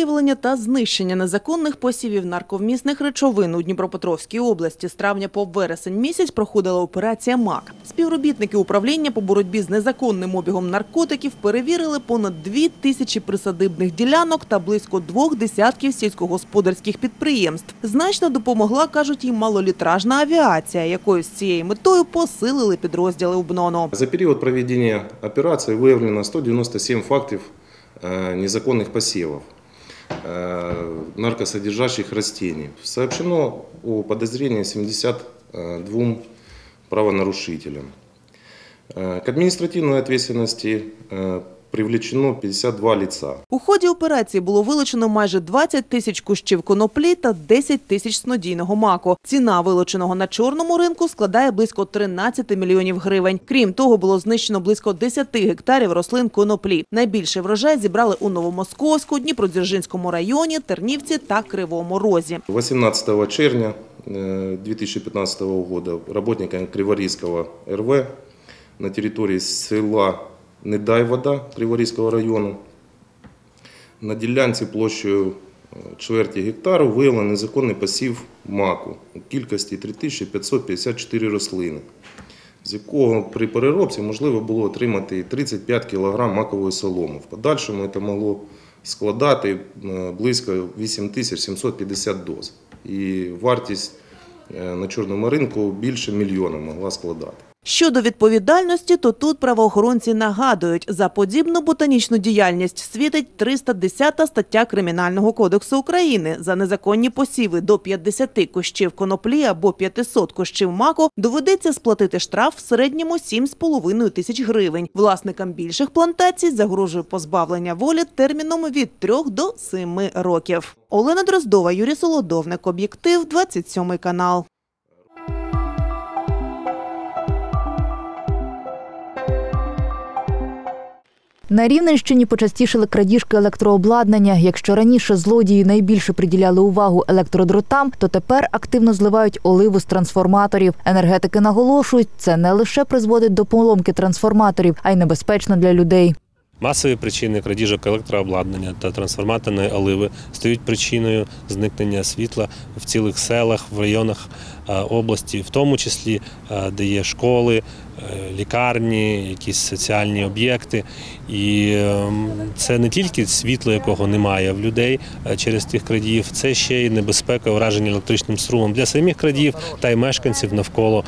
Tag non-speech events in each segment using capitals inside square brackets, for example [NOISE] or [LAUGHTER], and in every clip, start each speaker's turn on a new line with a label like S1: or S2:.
S1: З метою виявлення та знищення незаконних посівів нарковмісних речовин у Дніпропетровській області з травня по вересень місяць проходила операція МАК. Співробітники управління по боротьбі з незаконним обігом наркотиків перевірили понад дві тисячі присадибних ділянок та близько двох десятків сільськогосподарських підприємств. Значно допомогла, кажуть, і малолітражна авіація, якою з цією метою посилили підрозділи УБНОНу.
S2: За период проведения операции выявлено 197 фактов э, незаконных посевов э, наркосодержащих растений. Сообщено о подозрении 72 правонарушителям. Э, К административной ответственности э, привлечено 52 лица.
S1: У ході операції було вилучено майже 20 тисяч кущів коноплі та 10 тисяч снодійного маку. Ціна вилученого на чорному ринку складає близько 13 мільйонів гривень. Крім того, було знищено близько 10 гектарів рослин коноплі. Найбільший врожай зібрали у Новомосковську, Дніпродзержинському районі, Тернівці та Кривому Розі.
S2: 18 червня э, 2015 года работниками Криворийского РВ на территории села Недайвода Криворізького району на ділянці площею е, чверті гектару виявлено незаконний посів маку у кількості 3554 рослини, з якого при переробці можливо було отримати 35 кг макової соломи. В подальшому це могло складати е, близько 8750 доз. І вартість е, на чорному ринку більше мільйона могла складати.
S1: Щодо відповідальності, то тут правоохоронці нагадують, за подібну ботанічну діяльність світить 310 стаття Кримінального кодексу України. За незаконні посіви до 50 кущів коноплі або 500 кущів маку доведеться сплатити штраф в середньому 7,5 тисяч гривень. Власникам більших плантацій загрожує позбавлення волі терміном від 3 до 7 років. Олена Дроздова, Юрій Солодовник, Об'єктив, 27 канал.
S3: На Рівненщині почастішили крадіжки електрообладнання. Якщо раніше злодії найбільше приділяли увагу електродротам, то тепер активно зливають оливу з трансформаторів. Енергетики наголошують, це не лише призводить до поломки трансформаторів, а й небезпечно для людей.
S4: Масові причини крадіжок електрообладнання та трансформаторної оливи стають причиною зникнення світла в цілих селах, в районах е, області, в тому числі е, де є школи, е, лікарні, якісь соціальні об'єкти. І ем, це не тільки світло, якого немає в людей через тих крадіїв, це ще й небезпека ураження електричним струмом для самих крадіїв та й мешканців навколо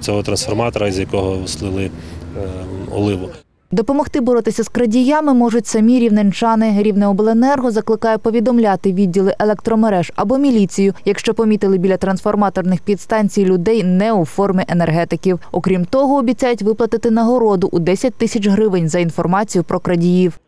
S4: цього трансформатора, з якого слили ем, оливу.
S3: Допомогти боротися з крадіями можуть самі рівненчани. Рівнеобленерго закликає повідомляти відділи електромереж або міліцію, якщо помітили біля трансформаторних підстанцій людей не у формі енергетиків. Окрім того, обіцяють виплатити нагороду у 10 тисяч гривень за інформацію про крадіїв.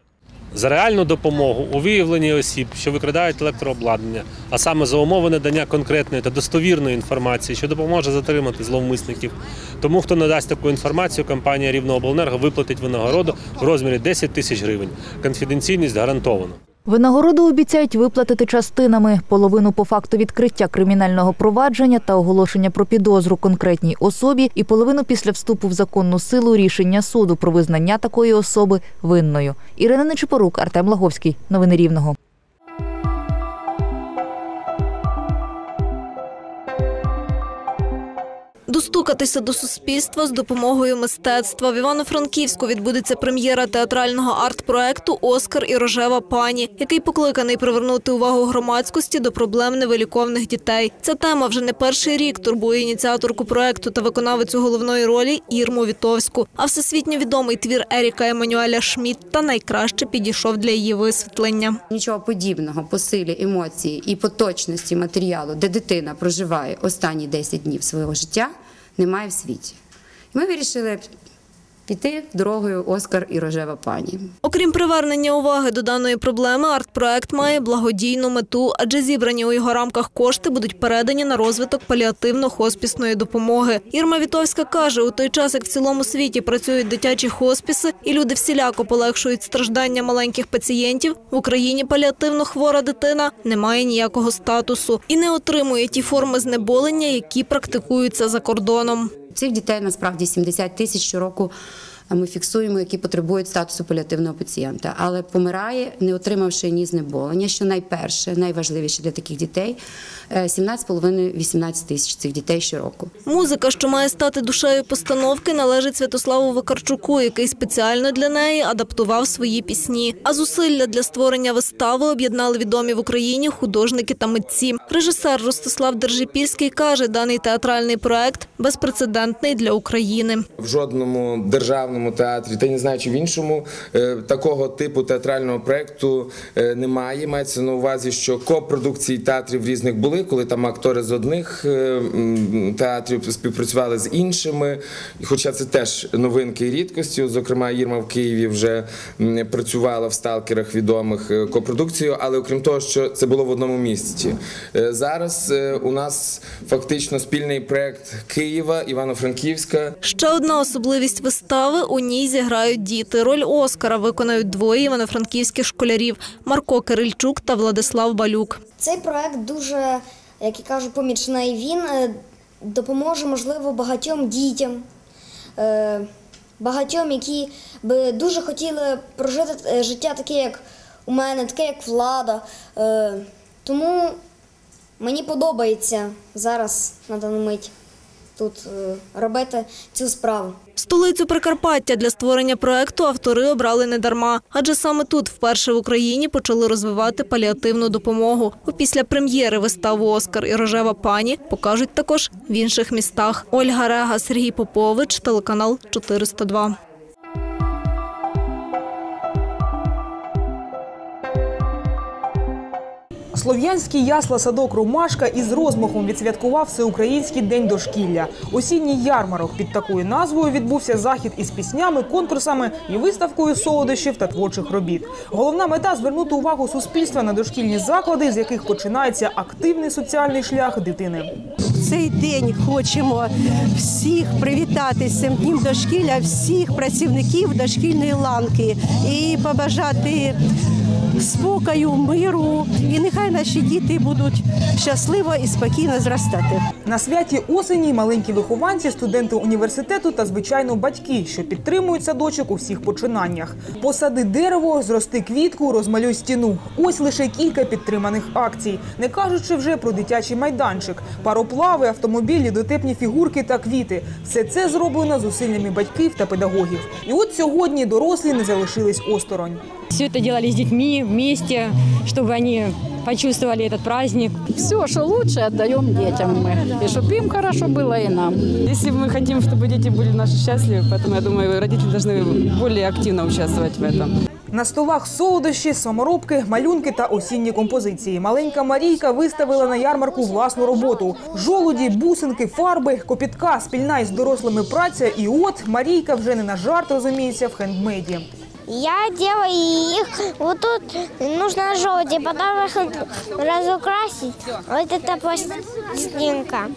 S4: За реальну допомогу у виявленні осіб, що викрадають електрообладнання, а саме за умови надання конкретної та достовірної інформації, що допоможе затримати зловмисників. Тому, хто надасть таку інформацію, компанія Рівнообленерго виплатить винагороду в розмірі 10 тисяч гривень. Конфіденційність гарантована.
S3: Винагороду обіцяють виплатити частинами половину по факту відкриття кримінального провадження та оголошення про підозру конкретній особі, і половину після вступу в законну силу рішення суду про визнання такої особи винною. Ірина Нечипорук, Артем Лаговський. Новини Рівного.
S5: Достукатися до суспільства з допомогою мистецтва в Івано-Франківську відбудеться прем'єра театрального арт-проекту Оскар і рожева пані, який покликаний привернути увагу громадськості до проблем невиліковних дітей. Ця тема вже не перший рік турбує ініціаторку проекту та виконавицю головної ролі Ірму Вітовську. А всесвітньо відомий твір Еріка Еммануеля Шмідта найкраще підійшов для її висвітлення.
S6: Нічого подібного по силі емоції і по точності матеріалу, де дитина проживає останні 10 днів свого життя, немає в світі. І ми вирішили піти дорогою Оскар і рожева пані.
S5: Окрім привернення уваги до даної проблеми, арт-проект має благодійну мету, адже зібрані у його рамках кошти будуть передані на розвиток паліативно-хоспісної допомоги. Ірма Вітовська каже, у той час, як в цілому світі працюють дитячі хоспіси і люди всіляко полегшують страждання маленьких пацієнтів, в Україні паліативно хвора дитина не має ніякого статусу і не отримує ті форми знеболення, які практикуються за кордоном.
S6: Цих дітей насправді 70 тисяч щороку ми фіксуємо, які потребують статусу паліативного пацієнта, але помирає, не отримавши ні знеболення, що найперше, найважливіше для таких дітей е, 17,5-18 тисяч цих дітей щороку.
S5: Музика, що має стати душею постановки, належить Святославу Вакарчуку, який спеціально для неї адаптував свої пісні. А зусилля для створення вистави об'єднали відомі в Україні художники та митці. Режисер Ростислав Держипільський каже, даний театральний проект безпрецедентний для України.
S7: В жодному державному театрі, та й не знаю, чи в іншому е, такого типу театрального проєкту е, немає. Мається на увазі, що копродукції театрів різних були, коли там актори з одних е, театрів співпрацювали з іншими. Хоча це теж новинки і рідкості. Зокрема, Єрма в Києві вже працювала в сталкерах відомих копродукцією, але окрім того, що це було в одному місці. Зараз у нас фактично спільний проєкт Києва, Івано-Франківська.
S5: Ще одна особливість вистави – у ній зіграють діти. Роль Оскара виконають двоє івано-франківських школярів – Марко Кирильчук та Владислав Балюк.
S8: Цей проект дуже, як я кажу, помічний. Він е, допоможе, можливо, багатьом дітям, е, багатьом, які би дуже хотіли прожити е, життя таке, як у мене, таке, як влада. Тому мені подобається зараз на дану мить тут е, робити цю справу.
S5: Столицю Прикарпаття для створення проекту автори обрали не дарма, адже саме тут вперше в Україні почали розвивати паліативну допомогу. Після прем'єри виставу Оскар і рожева пані покажуть також в інших містах. Ольга Рега, Сергій Попович, телеканал 402.
S9: Слов'янський ясла садок Ромашка із розмахом відсвяткував Всеукраїнський день дошкілля. Осінній ярмарок під такою назвою відбувся захід із піснями, конкурсами і виставкою солодощів та творчих робіт. Головна мета звернути увагу суспільства на дошкільні заклади, з яких починається активний соціальний шлях дитини.
S10: Цей день хочемо всіх привітати з цим днем дошкілля, всіх працівників дошкільної ланки і побажати спокою, миру. І нехай наші діти будуть щасливо і спокійно зростати.
S9: На святі осені маленькі вихованці, студенти університету та звичайно батьки, що підтримують садочок у всіх починаннях. Посади дерево, зрости квітку, розмалюй стіну. Ось лише кілька підтриманих акцій, не кажучи вже про дитячий майданчик, пароплави, автомобілі, дотепні фігурки та квіти. Все це зроблено зусиллями батьків та педагогів. І от сьогодні дорослі не залишились осторонь.
S11: Все это делали с детьми вместе, чтобы они почувствовали этот праздник.
S12: Все, что лучше, отдаем детям мы. И чтобы им хорошо было, и нам.
S11: Если мы хотим, чтобы дети были наши счастливы, поэтому я думаю, родители должны более активно участвовать в этом.
S9: На столах солодощі, саморобки, малюнки та осінні композиції. Маленька Марійка виставила на ярмарку власну роботу: жолуді, бусинки, фарби, копітка, спільна із дорослими праця. І от Марійка вже не на жарт розуміється в хендмейді.
S8: Я делаю их, вот тут нужно желтый, потом их разукрасить. Вот это пластинка.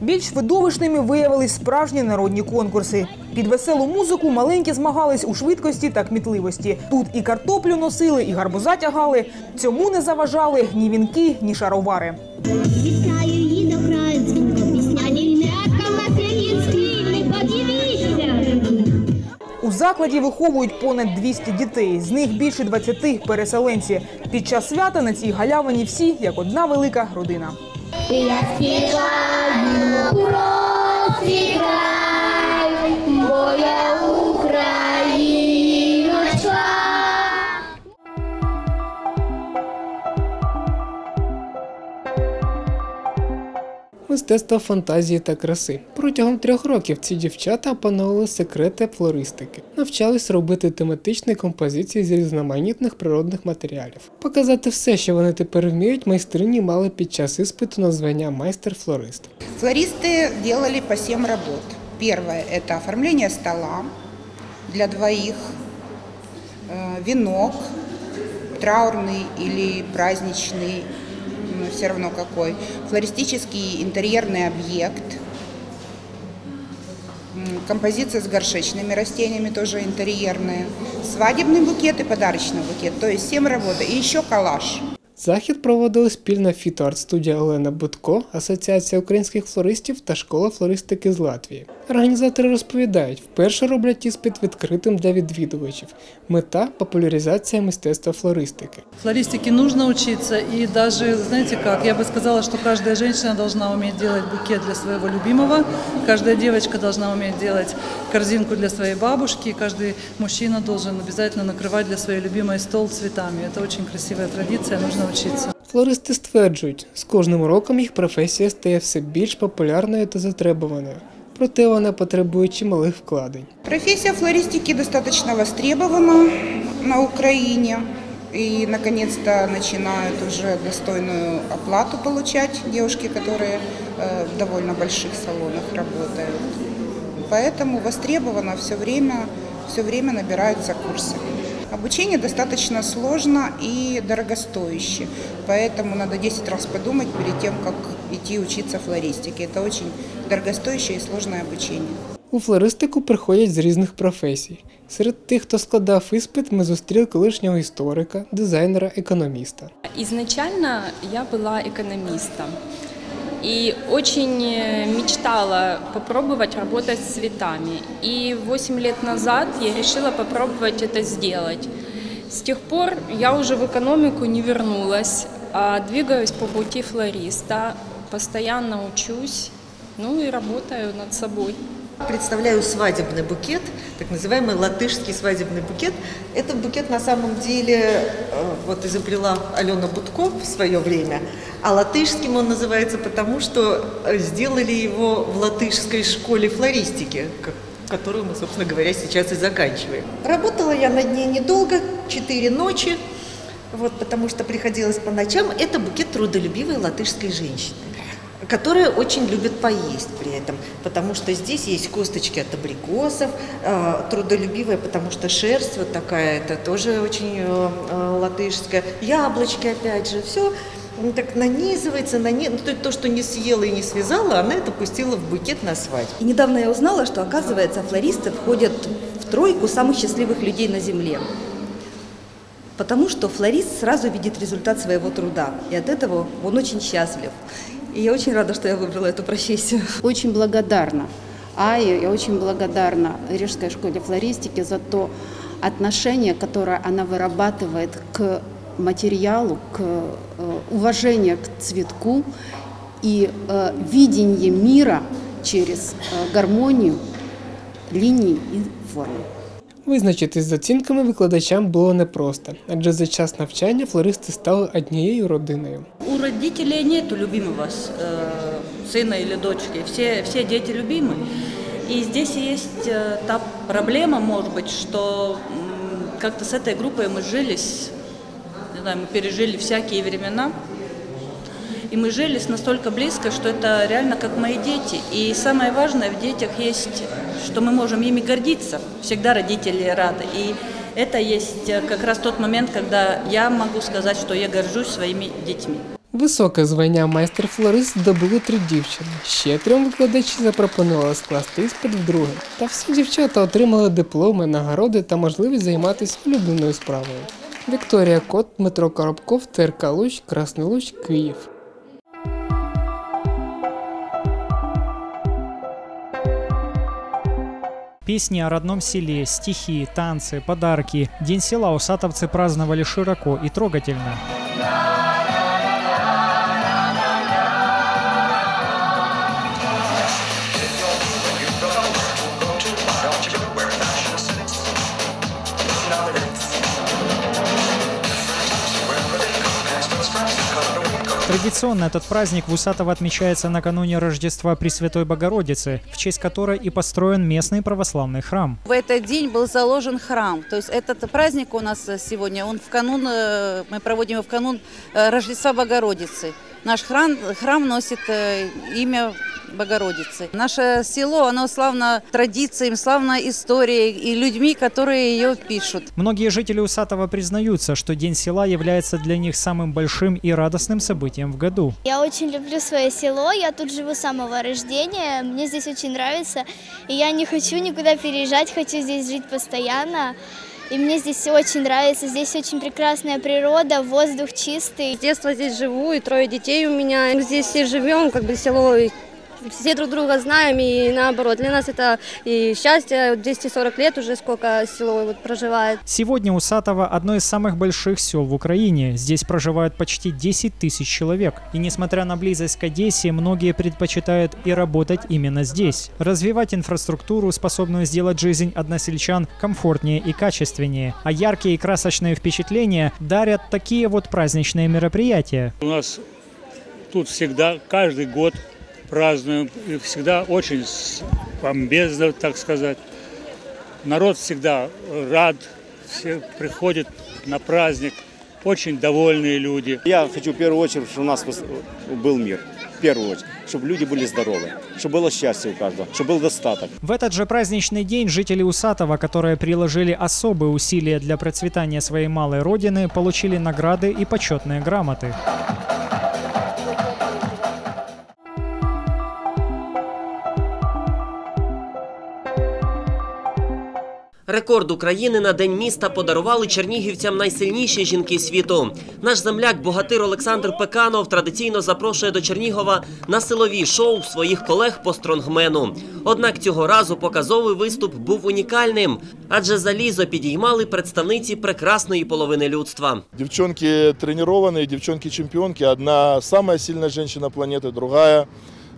S9: Більш видовищними виявились справжні народні конкурси. Під веселу музику маленькі змагались у швидкості та кмітливості. Тут і картоплю носили, і гарбуза тягали. Цьому не заважали ні вінки, ні шаровари. У закладі виховують понад 200 дітей. З них більше 20 – переселенці. Під час свята на цій галявині всі як одна велика родина.
S8: Я співаю про моя Україночка.
S13: Мистецтво фантазії та краси. Протягом трьох років ці дівчата опановували секрети флористики, навчались робити тематичні композиції з різноманітних природних матеріалів. Показати все, що вони тепер вміють, майстрині мали під час іспиту на звання майстер-флорист.
S14: Флористы делали по 7 работ. Первое – это оформление стола для двоих, э, венок, траурный или праздничный, ну, Все равно какой, флористический интерьерный объект, композиция с горшечными растениями, тоже интерьерная, свадебный букет и подарочный букет, то есть 7 работ, и еще коллаж.
S13: Захід проводили спільна фітоарт-студія Олена Будко, Асоціація українських флористів та школа флористики з Латвії. Організатори розповідають, вперше роблять іспит відкритим для відвідувачів. Мета популяризація мистецтва флористики.
S15: Флористике нужно учиться, и даже, знаете как, я бы сказала, что каждая женщина должна уметь делать букет для своего любимого, каждая девочка должна уметь делать корзинку для своей бабушки, и каждый мужчина должен обязательно накрывать для своей любимой стол цветами. Это очень красивая традиция, нужно учиться.
S13: Флористи стверджують, з кожним роком їх професія стає все більш популярною та затребуваною. Проте вона потребує чималих вкладень.
S14: Профессия флористики достаточно востребована на Украине. И, наконец-то, начинают уже достойную оплату получать девушки, которые э, в довольно больших салонах работают. Поэтому востребовано все время, все время набираются курсы. Обучение достаточно сложно и дорогостоящее, поэтому надо 10 раз подумать перед тем, как идти учиться флористике. Это очень дорогостоящее и сложное обучение.
S13: У флористику приходять з різних професій. Серед тих, хто складав іспит, ми зустріли колишнього історика, дизайнера, економіста.
S16: Изначально я была экономистом И очень э, мечтала попробовать работать с цветами. И 8 лет назад я решила попробовать это сделать. С тех пор я уже в экономику не вернулась, а двигаюсь по пути флориста, постоянно учусь, ну и работаю над собой.
S17: Представляю свадебный букет, так называемый латышский свадебный букет. Этот букет на самом деле э, вот изобрела Алена Будко в свое время, а латышским он называется потому, что сделали его в латышской школе флористики, ко- которую мы, собственно говоря, сейчас и заканчиваем. Работала я над ней недолго, 4 ночи, вот, потому что приходилось по ночам. Это букет трудолюбивой латышской женщины которая очень любит поесть при этом, потому что здесь есть косточки от абрикосов, э, трудолюбивая, потому что шерсть вот такая, это тоже очень э, э, латышская, яблочки опять же, все так нанизывается, нани... ну, то, то, что не съела и не связала, она это пустила в букет на свадьбу.
S18: И недавно я узнала, что, оказывается, флористы входят в тройку самых счастливых людей на Земле. Потому что флорист сразу видит результат своего труда, и от этого он очень счастлив. И я очень рада, что я выбрала эту профессию.
S12: Очень благодарна Ае, я очень благодарна Рижской школе флористики за то отношение, которое она вырабатывает к материалу, к э, уважению к цветку и э, видение мира через э, гармонию линий и форм.
S13: Визначитись з оцінками викладачам було непросто, адже за час навчання флористи стали однією родиною.
S19: У родителей нету любимого с- э, сына или дочки. Все, все дети любимы. И здесь есть э, та проблема, может быть, что м, как-то с этой группой мы жились, не знаю, мы пережили всякие времена. И мы жились настолько близко, что это реально как мои дети. И самое важное в детях есть, что мы можем ими гордиться. Всегда родители рады. И это есть э, как раз тот момент, когда я могу сказать, что я горжусь своими детьми.
S13: Високе звання майстер-флорист здобули три дівчини. Ще трьом викладачі запропонували скласти іспит вдруге. Та всі дівчата отримали дипломи, нагороди та можливість займатися улюбленою справою. Вікторія Кот, Дмитро Коробков, ТРК Луч, Красний Луч, Київ.
S20: Песни о родном селе, стихи, танцы, подарки. День села усатовцы праздновали широко и трогательно. Традиционно этот праздник в Усатово отмечается накануне Рождества Пресвятой Богородицы, в честь которой и построен местный православный храм.
S21: В этот день был заложен храм. То есть этот праздник у нас сегодня, он в канун, э, мы проводим его в канун э, Рождества Богородицы. Наш храм, храм носит э, имя Богородицы. Наше село, оно славно традициями, славно историей и людьми, которые ее пишут.
S20: Многие жители Усатова признаются, что День села является для них самым большим и радостным событием в году.
S22: Я очень люблю свое село, я тут живу с самого рождения, мне здесь очень нравится, и я не хочу никуда переезжать, хочу здесь жить постоянно. И мне здесь очень нравится. Здесь очень прекрасная природа, воздух чистый.
S23: С детства здесь живу, и трое детей у меня. Мы здесь все живем, как бы село, все друг друга знаем, и наоборот. Для нас это и счастье. 240 лет уже сколько село вот проживает.
S20: Сегодня Усатово – одно из самых больших сел в Украине. Здесь проживают почти 10 тысяч человек. И несмотря на близость к Одессе, многие предпочитают и работать именно здесь. Развивать инфраструктуру, способную сделать жизнь односельчан комфортнее и качественнее. А яркие и красочные впечатления дарят такие вот праздничные мероприятия.
S24: У нас тут всегда, каждый год празднуем, и всегда очень бомбезно, так сказать. Народ всегда рад, все приходят на праздник, очень довольные люди.
S25: Я хочу в первую очередь, чтобы у нас был мир. В первую очередь. Чтобы люди были здоровы, чтобы было счастье у каждого, чтобы был достаток.
S20: В этот же праздничный день жители Усатова, которые приложили особые усилия для процветания своей малой родины, получили награды и почетные грамоты.
S26: Рекорд України на День міста подарували чернігівцям найсильніші жінки світу. Наш земляк, богатир Олександр Пеканов, традиційно запрошує до Чернігова на силові шоу своїх колег по стронгмену. Однак цього разу показовий виступ був унікальним, адже залізо підіймали представниці прекрасної половини людства.
S27: Девчонки тренированные, девчонки-чемпионки. Одна самая сильная женщина планеты, другая э,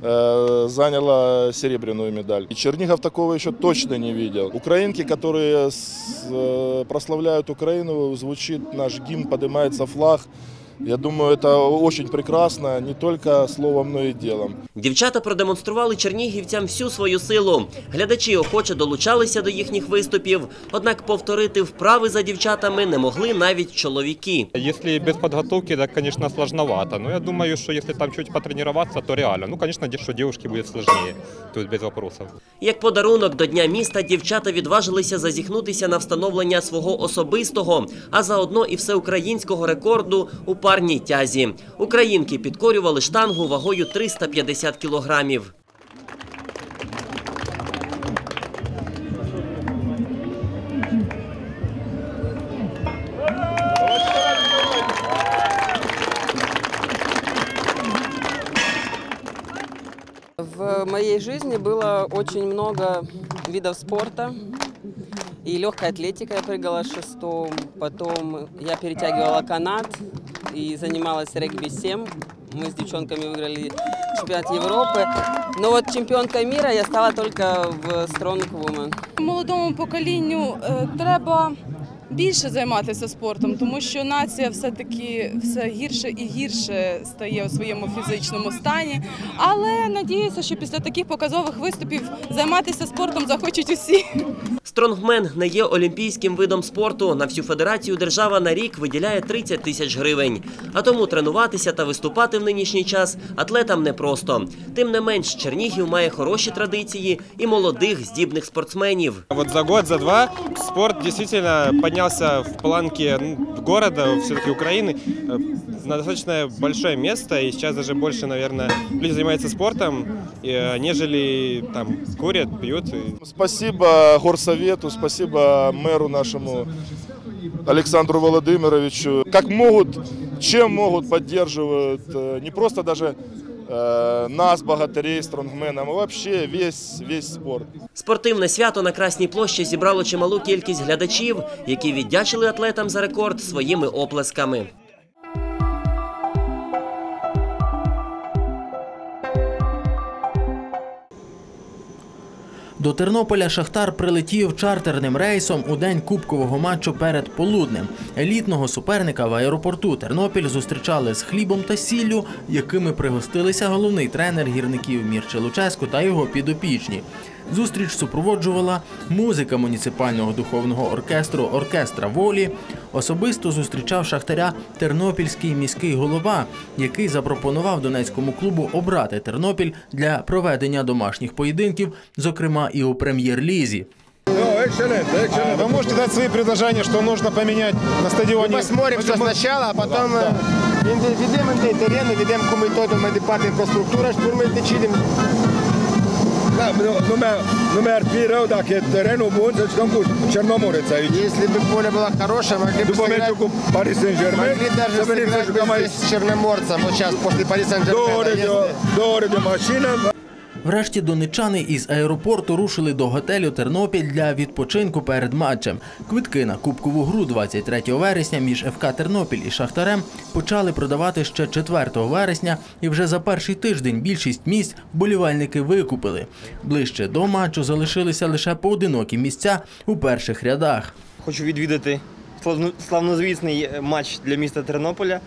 S27: заняла серебряную медаль. И Чернигов такого еще точно не видел. Украинки, которые э, прославляют Украину, звучит наш гимн, поднимается флаг. Я думаю, это очень прекрасно, не только словом, но и делом.
S26: Дівчата продемонстрували чернігівцям всю свою силу. Глядачі охоче долучалися до їхніх виступів, однак повторити вправи за дівчатами не могли навіть чоловіки.
S28: Если без подготовки, так, конечно, сложновато. Но я думаю, что если там чуть потренироваться, то реально. Ну, конечно, де- что девушке будет сложнее. Тут без вопросов.
S26: Як подарунок до Дня міста дівчата відважилися зазіхнутися на встановлення свого особистого, а заодно і всеукраїнського рекорду у парній тязі. Українки підкорювали штангу вагою 350 кілограмів.
S11: В моей жизни было очень много видов спорта. И легкая атлетика я прыгала шестом, потом я перетягивала канат и занималась регби-7. Мы с девчонками выиграли чемпионат Европы. Но вот чемпионкой мира я стала только в Strong Woman.
S29: Молодому поколінню е, треба більше займатися спортом, тому що нація все-таки все гірше і гірше стає у своєму фізичному стані. Але надіюся, що після таких показових виступів займатися спортом захочуть усі.
S26: Стронгмен не є олімпійським видом спорту. На всю федерацію держава на рік виділяє 30 тисяч гривень. А тому тренуватися та виступати в нинішній час атлетам непросто. Тим не менш, Чернігів має хороші традиції і молодих здібних спортсменів.
S28: Вот за год, за два спорт действительно поднялся в планке ну, города, все-таки Украины, э, на достаточно большое место. И сейчас даже больше, наверное, люди занимаются спортом, э, нежели там курят, пьют. и-
S27: Спасибо горсовету, спасибо мэру нашему Александру Владимировичу. Как могут, чем могут, поддерживают э, не просто даже э, нас, богатырей, стронгменов, а вообще весь, весь спорт.
S26: Спортивне свято на Красній площі зібрало чималу кількість глядачів, які віддячили атлетам за рекорд своїми оплесками.
S30: До Тернополя Шахтар прилетів чартерним рейсом у день кубкового матчу перед полуднем. Елітного суперника в аеропорту Тернопіль зустрічали з хлібом та сіллю, якими пригостилися головний тренер гірників Мірче Луческо та його підопічні. Зустріч супроводжувала музика муніципального духовного оркестру Оркестра волі. Особисто зустрічав шахтаря тернопільський міський голова, який запропонував донецькому клубу обрати Тернопіль для проведення домашніх поєдинків, зокрема і у прем'єр-лізі.
S31: Вы можете дать свои предложения, что нужно поменять на стадионе?
S32: Мы посмотрим все сначала, а потом
S31: Да.
S32: э, ведем террены, ведем ку методу, мы департ инфраструктура, штурмы течидим.
S31: Номер, номер первый, так, это терен бун, зачем будет Черноморец.
S32: Если бы поле было хорошее, могли бы сыграть...
S31: Пари Сен-Жермен.
S32: Могли даже сыграть бы здесь с Черноморцем, вот сейчас, после Пари Сен-Жермена.
S31: Дорого, дорого машина.
S30: Врешті донечани із аеропорту рушили до готелю Тернопіль для відпочинку перед матчем. Квитки на кубкову гру 23 вересня між ФК Тернопіль і Шахтарем почали продавати ще 4 вересня, і вже за перший тиждень більшість місць вболівальники викупили. Ближче до матчу залишилися лише поодинокі місця у перших рядах.
S33: Хочу відвідати славно- славнозвісний е, матч для міста Тернополя.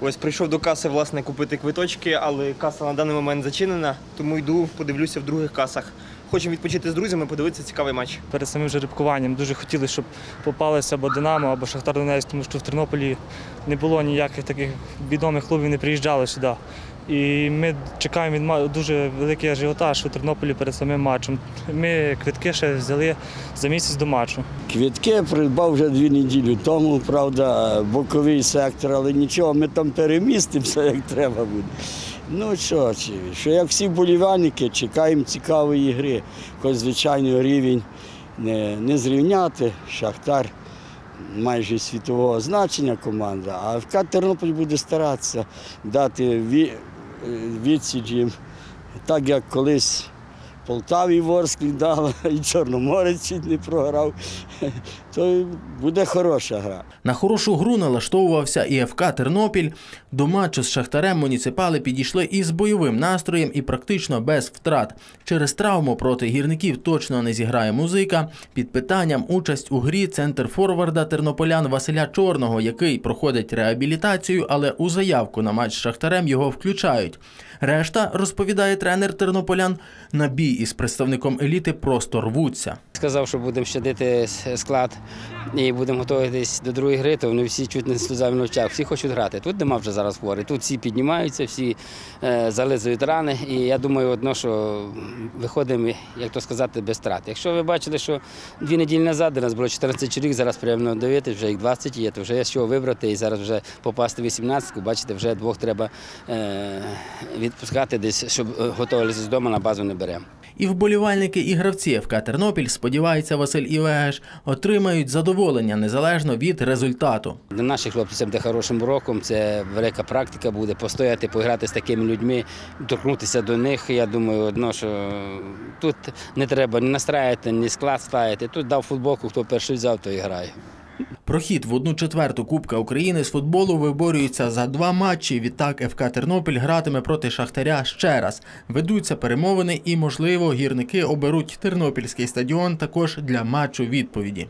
S33: Ось прийшов до каси власне купити квиточки, але каса на даний момент зачинена, тому йду, подивлюся в других касах. Хочемо відпочити з друзями, подивитися цікавий матч.
S34: перед самим жеребкуванням. Дуже хотіли, щоб попалися або Динамо, або Шахтар Донець, тому що в Тернополі не було ніяких таких відомих клубів, не приїжджали сюди. І ми чекаємо від дуже великий ажіотаж у Тернополі перед самим матчем. Ми квитки ще взяли за місяць до матчу.
S35: Квітки придбав вже дві неділі тому, правда, боковий сектор, але нічого, ми там перемістимося, як треба буде. Ну що, що як всі болівальники, чекаємо цікавої гри. Хоч, звичайно, рівень не, не зрівняти. Шахтар майже світового значення команда, а ФК Тернопіль буде старатися дати відсіч їм, так як колись Полтаві Ворсклі дала, [LAUGHS] і Чорноморець не програв, [LAUGHS] то буде хороша гра.
S30: На хорошу гру налаштовувався і ФК Тернопіль. До матчу з Шахтарем муніципали підійшли із бойовим настроєм і практично без втрат. Через травму проти гірників точно не зіграє музика. Під питанням участь у грі центр форварда тернополян Василя Чорного, який проходить реабілітацію, але у заявку на матч з Шахтарем його включають. Решта, розповідає тренер тернополян, на бій із представником еліти просто рвуться.
S36: Сказав, що будемо щадити склад і будемо готуватись до другої гри, то вони всі чуть не сльозами на очах, всі хочуть грати. Тут нема вже зараз хворий. Тут всі піднімаються, всі е, зализують рани. І я думаю, одно, що виходимо, як то сказати, без втрат. Якщо ви бачили, що дві неділі назад до нас було 14 чоловік, зараз приємно дивитися, вже їх 20 є, то вже є з чого вибрати і зараз вже попасти в 18-ку. Бачите, вже двох треба е, відпускати десь, щоб е, готувалися з дому на базу не беремо.
S30: І вболівальники і гравці ФК Тернопіль, сподівається Василь Івеш, отримають задоволення незалежно від результату.
S36: Для наших хлопців буде хорошим роком, це велика практика буде постояти, пограти з такими людьми, торкнутися до них. Я думаю, одно, що тут не треба ні настраювати, ні склад ставити. Тут дав футболку, хто перший взяв, то і грає.
S30: Прохід в одну четверту Кубка України з футболу виборюється за два матчі. Відтак ФК Тернопіль гратиме проти Шахтаря ще раз. Ведуться перемовини і, можливо, гірники оберуть Тернопільський стадіон також для матчу відповіді.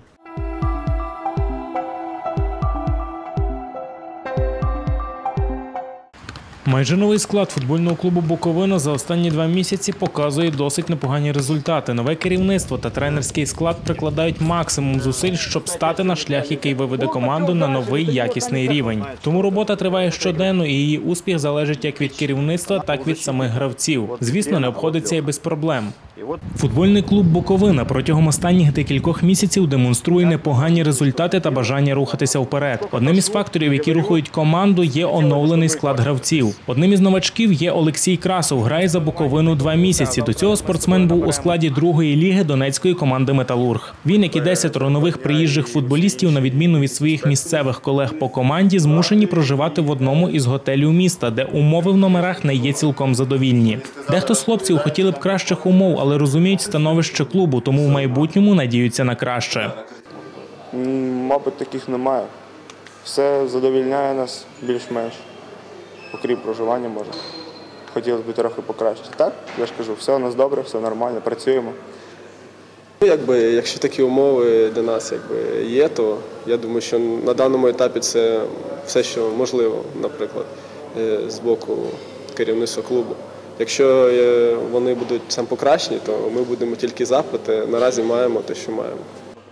S37: Майже новий склад футбольного клубу Буковина за останні два місяці показує досить непогані результати. Нове керівництво та тренерський склад прикладають максимум зусиль, щоб стати на шлях, який виведе команду на новий якісний рівень. Тому робота триває щоденно, і її успіх залежить як від керівництва, так і від самих гравців. Звісно, не обходиться і без проблем. Футбольний клуб Буковина протягом останніх декількох місяців демонструє непогані результати та бажання рухатися вперед. Одним із факторів, які рухають команду, є оновлений склад гравців. Одним із новачків є Олексій Красов. Грає за Буковину два місяці. До цього спортсмен був у складі другої ліги донецької команди Металург. Він, як і десятеро нових приїжджих футболістів, на відміну від своїх місцевих колег по команді, змушені проживати в одному із готелів міста, де умови в номерах не є цілком задовільні. Дехто з хлопців хотіли б кращих умов, але розуміють становище клубу, тому в майбутньому надіються на краще.
S38: Мабуть, таких немає. Все задовільняє нас більш-менш. Окрім проживання може. Хотілося б трохи покращити. Так, я ж кажу, все у нас добре, все нормально, працюємо.
S39: Ну, Якби, якщо такі умови для нас якби, є, то я думаю, що на даному етапі це все, що можливо, наприклад, е, з боку керівництва клубу. Якщо е, вони будуть сам покращені, то ми будемо тільки запити. Наразі маємо те, що маємо.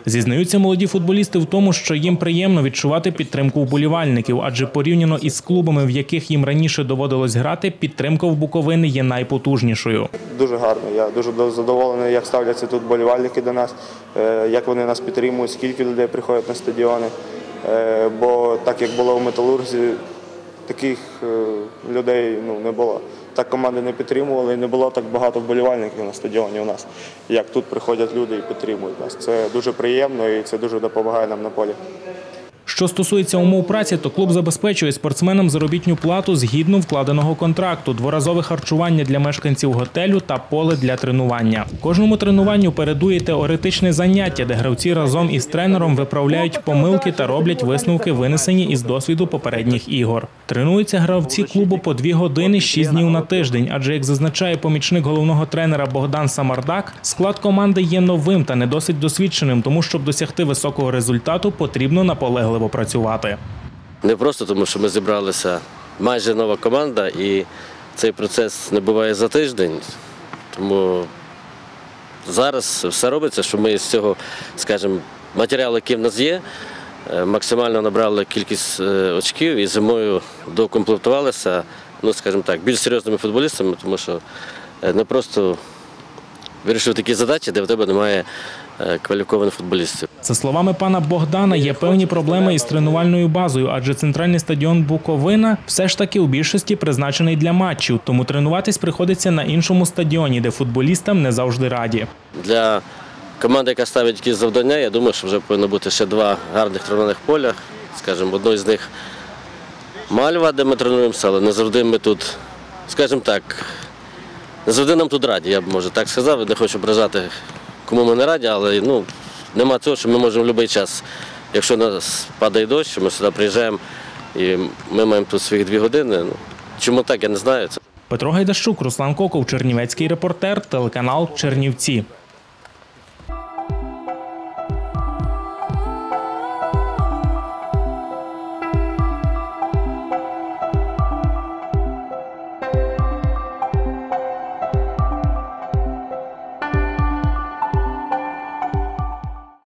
S37: Зізнаються молоді футболісти в тому, що їм приємно відчувати підтримку вболівальників, адже порівняно із клубами, в яких їм раніше доводилось грати, підтримка в Буковини є найпотужнішою.
S38: Дуже гарно. Я дуже задоволений, як ставляться тут болівальники до нас, е, як вони нас підтримують, скільки людей приходять на стадіони. Е, Бо так як було в металурзі, таких е, людей ну, не було. Так команди не підтримували, і не було так багато вболівальників на стадіоні у нас. Як тут приходять люди і підтримують нас. Це дуже приємно і це дуже допомагає нам на полі.
S37: Що стосується умов праці, то клуб забезпечує спортсменам заробітну плату згідно вкладеного контракту, дворазове харчування для мешканців готелю та поле для тренування. Кожному тренуванню передує теоретичне заняття, де гравці разом із тренером виправляють помилки та роблять висновки, винесені із досвіду попередніх ігор. Тренуються гравці клубу по дві години шість днів на тиждень. Адже, як зазначає помічник головного тренера Богдан Самардак, склад команди є новим та не досить досвідченим, тому щоб досягти високого результату, потрібно наполегливо працювати.
S40: Не просто тому, що ми зібралися майже нова команда, і цей процес не буває за тиждень. Тому зараз все робиться, що ми з цього, скажімо, матеріалу, який в нас є, е, максимально набрали кількість е, очків і зимою докомплектувалися, ну, скажімо так, більш серйозними футболістами, тому що е, не просто вирішив такі задачі, де в тебе немає кваліфікованих футболістів.
S37: За словами пана Богдана, є певні проблеми із тренувальною базою, адже центральний стадіон Буковина все ж таки у більшості призначений для матчів, тому тренуватись приходиться на іншому стадіоні, де футболістам не завжди раді.
S40: Для команди, яка ставить якісь завдання, я думаю, що вже повинно бути ще два гарних тренувальних поля. Скажімо, одне з них Мальва, де ми тренуємося, але не завжди ми тут, скажімо так, не завжди нам тут раді, я б може так сказав. Не хочу ображати, кому ми не раді, але ну, нема цього, що ми можемо в будь-який час, якщо нас падає дощ, ми сюди приїжджаємо і ми маємо тут своїх дві години. Ну, чому так, я не знаю.
S37: Петро Гайдащук, Руслан Коков, Чернівецький репортер, телеканал Чернівці.